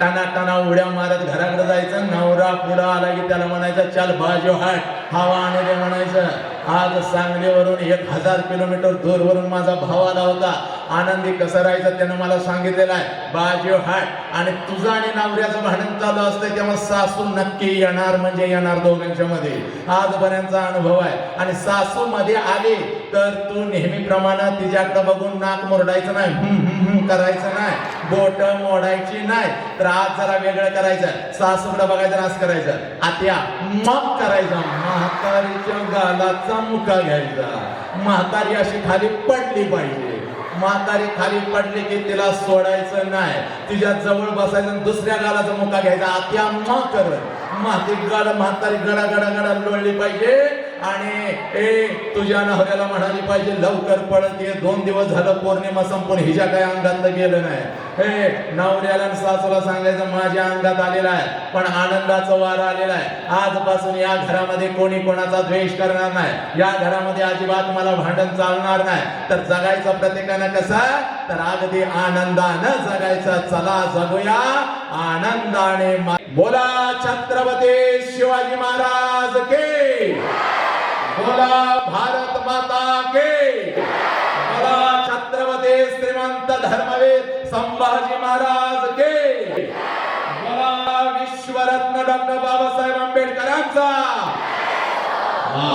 टाना टाना उड्या मारत घराकडे जायचं नवरा पुढा आला की त्याला म्हणायचं चल बाजू हाट. हवा आणि दे म्हणायचं आज सांगलीवरून एक हजार किलोमीटर दूरवरून माझा भाव आला होता. आनंदी कसं राहायचं त्यानं मला सांगितलेलं आहे. बाजू हाट. आणि तुझं आणि नवऱ्याचं भांडण चालू असतं तेव्हा सासू नक्की येणार म्हणजे येणार दोघांच्या मध्ये. आजपर्यंतचा अनुभव आहे. आणि सासू मध्ये आले तर तू नेहमीप्रमाणे तिच्याकडे बघून नाक मुरडायचं नाही. करायचं नाही. बोट मोडायची नाही. तर आज जरा वेगळं करायचं. सासूकडे बघायचं नाच करायचं. आत्या मग करायचं. म्हातारीच्या गालाचा मुका घ्यायचा. म्हातारी अशी खाली पडली पाहिजे. म्हातारी खाली पडली की तिला सोडायचं नाही. तिच्या जवळ बसायचं आणि दुसऱ्या गालाचा मुका घ्यायचा. आत्या मग करत म्हाती गड म्हातारी गडा गडा गडा लोळली पाहिजे. आणि ए तुझ्या नवऱ्याला म्हणाली पाहिजे लवकर पडत ये. दोन दिवस झालं पौर्णिमा संपून हिच्या काय अंगातलं गेलं नाही. हे नवऱ्याला सासूला सांगायचं माझ्या अंगात आलेला आहे पण आनंदाचा वारा आलेला आहे. आजपासून या घरामध्ये कोणी कोणाचा द्वेष करणार नाही. या घरामध्ये अजिबात मला भांडण चालणार नाही. तर जगायचं प्रत्येकानं कसा? तर अगदी आनंदानं जगायचं. चला जगूया आनंदाने बोला छत्रपती शिवाजी महाराज! बोला भारत माता के। बोला छत्रपती श्रीमंत धर्मवीर संभाजी महाराज के। बोला विश्वरत्न डॉक्टर बाबासाहेब आंबेडकरांचा। हा,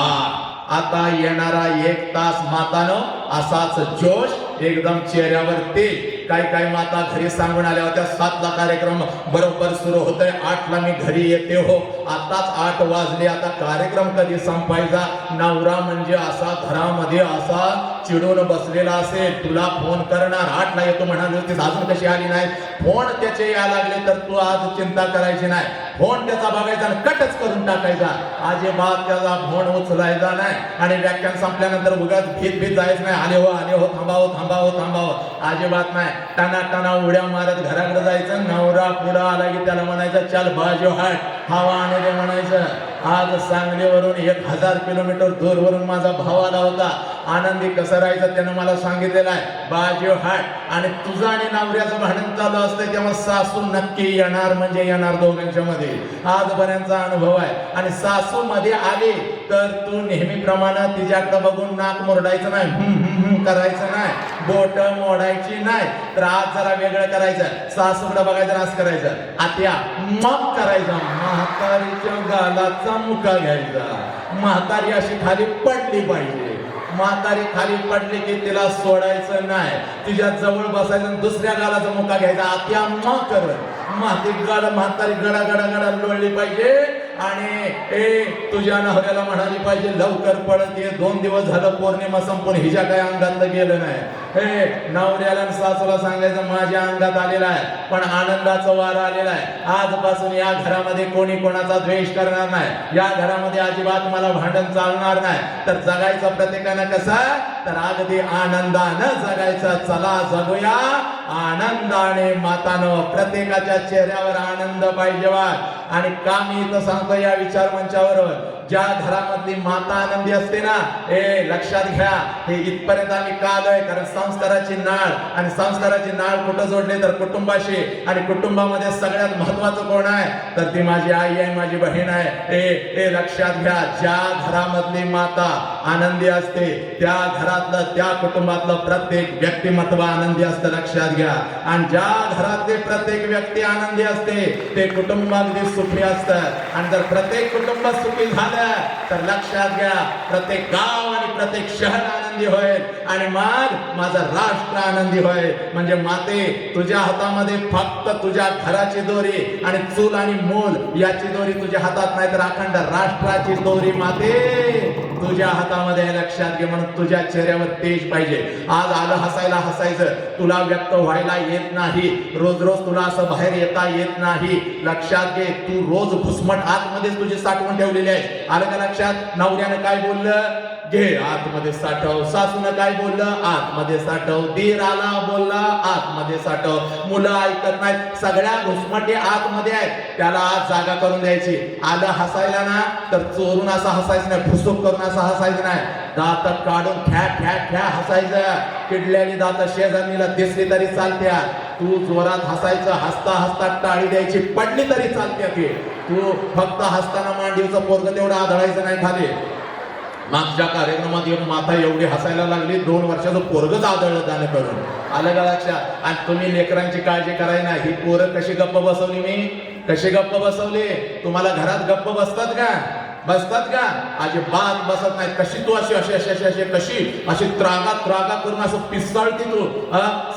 आता येणारा एक तास मातानं असाच जोश एकदम चेहऱ्यावर तेज काही काही माता घरी सांगून आल्या होत्या सातला कार्यक्रम बरोबर सुरू होतोय आठला मी घरी येते हो. आताच आठ वाजले आता कार्यक्रम कधी संपायचा? नवरा म्हणजे असा घरामध्ये असा चिडून बसलेला असेल तुला फोन करणार आठला येतो म्हणाली होतीस अजून कशी आली नाही? फोन त्याचे या लागले तर तू आज चिंता करायची नाही. फोन त्याचा बघायचा आणि कटच करून टाकायचा. अजिबात त्याचा फोन उचलायचा नाही. आणि व्याख्यान संपल्यानंतर उगाच भीत भीत जायचं नाही. आले हो आले हो थांबावो थांबावो थांबावं. अजिबात नाही. टाना टाना उड्या मारत घराकडे जायचं नवरा पुढं आला की त्याला म्हणायचं चल बाजू हाट. हवा आणि दे म्हणायचं आज सांगलीवरून एक हजार किलोमीटर दूरवरून माझा भाव आला होता. आनंदी कसं राहायचं त्यानं मला सांगितलेलं आहे. बाजू हाट आणि तुझं आणि नवऱ्याचं भांडण चालू असतं तेव्हा सासू नक्की येणार म्हणजे येणार दोघांच्या मध्ये. आजपर्यंतचा अनुभव आहे. आणि सासू मध्ये आली तर तू नेहमीप्रमाणे तिच्याकडे बघून नाक मोरडायचं नाही. करायचं नाही. बोट मोडायची नाही. तर आज जरा वेगळं करायचं सासूकडे बघायचं नाच करायचं आत्या मग करायचं. म्हातारीच्या गालाचा मुका घ्यायचा. म्हातारी अशी खाली पडली पाहिजे. म्हातारी खाली पडली की तिला सोडायचं नाही. तिच्या जवळ बसायचं आणि दुसऱ्या गालाचा मुका घ्यायचा. आत्या मा करत म्हाती गड म्हातारी गडा गडा गडा लोळली पाहिजे. आणि ए तुझ्या नवऱ्याला म्हणाली पाहिजे लवकर पडत ये. दोन दिवस झालं पौर्णिमा संपून हिच्या काही अंगातलं गेलं नाही. हे नवऱ्याला सासूला सांगायचं माझ्या अंगात आलेला आहे पण आनंदाचा वारा आलेला आहे. आजपासून या घरामध्ये कोणी कोणाचा द्वेष करणार नाही. या घरामध्ये अजिबात मला भांडण चालणार नाही. तर जगायचं प्रत्येकानं कसा? तर अगदी आनंदानं जगायचं. चला जगूया. आनंदाने मातानं प्रत्येकाच्या चेहऱ्यावर आनंद पाहिजे वा आणि का मी इथं सांगतो या विचार मंचावर ज्या घरामधली माता आनंदी असते ना ए लक्षात घ्या. हे इथपर्यंत आम्ही का आलोय? कारण संस्काराची नाळ आणि संस्काराची नाळ कुठं जोडली तर कुटुंबाशी आणि कुटुंबामध्ये सगळ्यात महत्वाचं कोण आहे? तर ती माझी आई आहे माझी बहीण आहे. ए ए लक्षात घ्या ज्या घरामधली माता आनंदी असते त्या घरातलं त्या कुटुंबातलं प्रत्येक व्यक्तिमत्व आनंदी असतं लक्षात घ्या. आणि ज्या घरातले प्रत्येक व्यक्ती आनंदी असते ते कुटुंब अगदी सुखी असतं. आणि जर प्रत्येक कुटुंब सुखी झालं तर लक्षात घ्या प्रत्येक गाव आणि प्रत्येक शहर आनंदी होय. आणि मग माझं राष्ट्र आनंदी होय. म्हणजे माते तुझ्या हातामध्ये फक्त तुझ्या घराची दोरी आणि चूल आणि मूल याची दोरी तुझ्या हातात नाही तर अखंड राष्ट्राची दोरी माते. तुझ्या हातामध्ये लक्षात घे म्हणून तुझ्या चेहऱ्यावर तेज पाहिजे. आज आलं हसायला हसायचं. तुला व्यक्त व्हायला येत नाही. रोज रोज तुला असं बाहेर येता येत नाही. लक्षात घे तू रोज घुसमट आतमध्येच तुझी साठवण ठेवलेली आहे. आलं का लक्षात? नवऱ्यानं काय बोललं? घे आतमध्ये साठव. सासून काय बोललं? आतमध्ये साठव. दीर आला बोलला आतमध्ये साठव. मुलं ऐकत नाहीत. सगळ्या घुसमटे आतमध्ये आहेत. त्याला आज जागा करून द्यायची. आलं हसायला ना तर चोरून असं हसायचं नाही. फुसूक करून असं हसायचं नाही. दात काढून ठ्या ठ्या ठ्या हसायचं. किडल्याने दात शेजारणीला दिसली तरी चालत्या. तू जोरात हसायचं. हसता हसता टाळी द्यायची. पडली तरी चालते की तू फक्त हसताना मांडीवचं पोरग तेवढं आढळायचं नाही खाली. मागच्या कार्यक्रमात येऊन माता एवढी हसायला लागली. दोन वर्षाचं पोरगच आदळलं त्याने करून. आलं का लक्षात आणि तुम्ही लेकरांची काळजी कराय ना. ही पोरं कशी गप्प बसवली मी? कशी गप्प बसवली? तुम्हाला घरात गप्प बसतात का? बसतात का? अजिबात बसत नाही. कशी तू अशी अशी अशी अशी अशी कशी? अशी त्रागा त्रागा करून असं पिसाळती तू.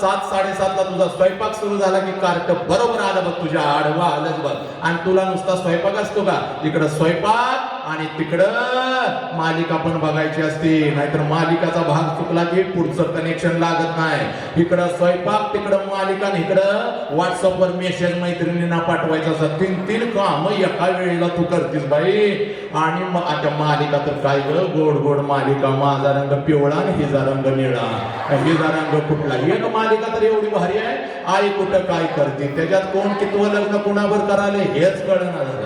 सात साडेसातला तुझा स्वयंपाक सुरू झाला की कार्ट बरोबर आलं बघ तुझ्या आडवा आलंच बघ. आणि तुला नुसता स्वयंपाक असतो का? इकडं स्वयंपाक आणि तिकडं मालिका पण बघायची असते नाहीतर मालिकाचा भाग चुकला की पुढचं कनेक्शन लागत नाही. इकडं स्वयंपाक तिकडं मालिका आणि इकडं व्हॉट्सअपवर मेसेज मैत्रिणींना पाठवायचा असं तीन तीन काम एका वेळेला तू करतीस बाई. आणि मग आता मालिका तर काय ग? गोड गोड मालिका. माझा रंग पिवळा आणि हिजा रंग निळा. हिजा रंग कुठला? एक मालिका तर एवढी भारी आहे. आई कुठं काय करते? त्याच्यात कोण कितवं लग्न कुणावर कराले हेच कळणार.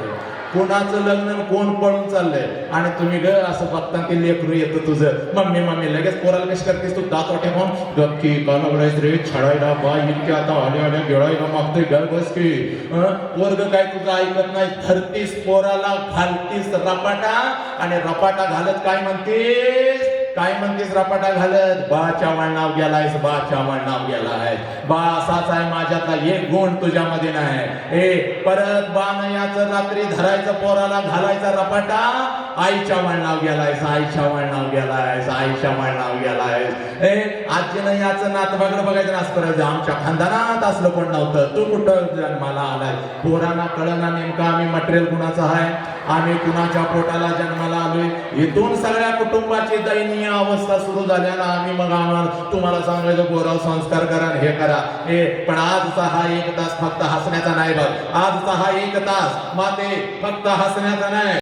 कोणाचं लग्न कोण पळून चाललंय? आणि तुम्ही ग असं बघता ते लेकरू येतं तुझं. मम्मी मम्मी लगेच पोराला कशी करतेस तू? दात वाटे म्हणून गक्की का लागलायस रे छडायला बा इतके आता आले आले गिळायला मागतोय ग बस की. वर्ग काय तुझं ऐकत नाही? धरतीस पोराला घालतीस रपाटा आणि रपाटा घालत काय म्हणतेस? काय म्हणतेस रपाटा घालत? बाच्या नाव गेलायस बाच्या नाव गेलाय बा असाच आहे माझ्यातला एक गुण तुझ्यामध्ये नाही. ए परत बा याचं रात्री धरायचं पोराला घालायचा रपाटा? आईच्या नाव गेलायस आईच्या नाव गेलायस आईच्या नाव गेलायस. ए आजीनं याचं नातवाकडे बघायचं नाच करायचं आमच्या खानदानात असलं कोण नव्हतं. तू कुठं जन्माला आलाय पोरांना कळना नेमका आम्ही मटेरियल कुणाचा आहे? आम्ही कुणाच्या पोटाला जन्माला आलोय? इथून सगळ्या कुटुंबाची दयनीय अवस्था सुरू झाल्यानं आम्ही मग आम्हाला तुम्हाला सांगायचं गोराव संस्कार करा हे करा. हे पण आजचा हा एक तास फक्त हसण्याचा नाही बघ. आजचा हा एक तास माते फक्त हसण्याचा नाही.